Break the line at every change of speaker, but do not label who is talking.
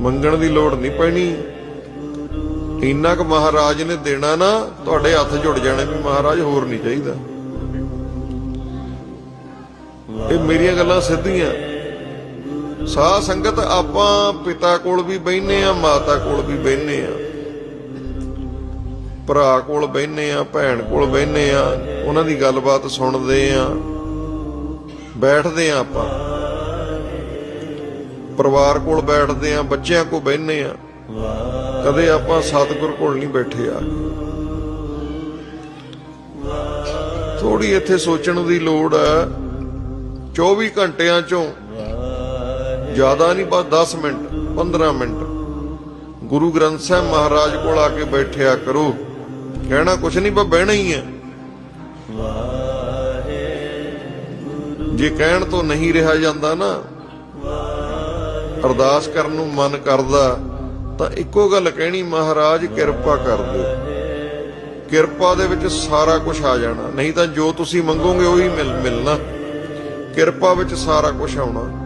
ਮੰਗਣ ਦੀ ਲੋੜ ਨਹੀਂ ਪੈਣੀ। ਇੰਨਾ ਕੁ ਮਹਾਰਾਜ ਨੇ ਦੇਣਾ ਨਾ, ਤੁਹਾਡੇ ਹੱਥ ਜੁੜ ਜਾਣੇ ਵੀ ਮਹਾਰਾਜ ਹੋਰ ਨਹੀਂ ਚਾਹੀਦਾ। ਇਹ ਮੇਰੀਆਂ ਗੱਲਾਂ ਸਿੱਧੀਆਂ। ਸਾਧ ਸੰਗਤ ਆਪਾਂ ਪਿਤਾ ਕੋਲ ਵੀ ਬੈਠਨੇ ਆ ਮਾਤਾ ਕੋਲ ਵੀ ਬੈਠਨੇ ਆ ਭਰਾ ਕੋਲ ਬੈਠਨੇ ਆ ਭੈਣ ਕੋਲ ਬੈਠਨੇ ਆ ਉਹਨਾਂ ਦੀ ਗੱਲਬਾਤ ਸੁਣਦੇ ਆ ਬੈਠਦੇ ਆ ਆਪਾਂ। ਪਰਿਵਾਰ ਕੋਲ ਬੈਠਦੇ ਆ, ਬੱਚਿਆਂ ਕੋਲ ਬੈਠਨੇ ਆ। ਕਦੇ ਆਪਾਂ ਸਤਿਗੁਰ ਕੋਲ ਨਹੀਂ ਬੈਠੇ ਆ। ਥੋੜੀ ਇੱਥੇ ਸੋਚਣ ਦੀ ਲੋੜ ਹੈ 24 ਘੰਟਿਆਂ ਚੋਂ ਜ਼ਿਆਦਾ ਨਹੀਂ ਬਸ 10 ਮਿੰਟ 15 ਮਿੰਟ। ਗੁਰੂ ਗ੍ਰੰਥ ਸਾਹਿਬ ਮਹਾਰਾਜ ਕੋਲ ਆ ਕੇ ਬੈਠਿਆ ਕਰੋ। ਕਹਿਣਾ ਕੁਛ ਨਹੀਂ, ਬਸ ਬਹਿਣਾ ਹੀ ਹੈ ਜੇ ਕਹਿਣ ਤੋਂ ਨਹੀਂ ਰਿਹਾ ਜਾਂਦਾ ਨਾ ਅਰਦਾਸ ਕਰਨ ਨੂੰ ਮਨ ਕਰਦਾ, ਤਾਂ ਇੱਕੋ ਗੱਲ ਕਹਿਣੀ, ਮਹਾਰਾਜ ਕਿਰਪਾ ਕਰ ਦਿਓ। ਕਿਰਪਾ ਦੇ ਵਿੱਚ ਸਾਰਾ ਕੁਝ ਆ ਜਾਣਾ। ਨਹੀਂ ਤਾਂ ਜੋ ਤੁਸੀਂ ਮੰਗੋਗੇ, ਉਹੀ ਮਿਲ ਮਿਲਣਾ। ਕਿਰਪਾ ਵਿੱਚ ਸਾਰਾ ਕੁਝ ਆਉਣਾ।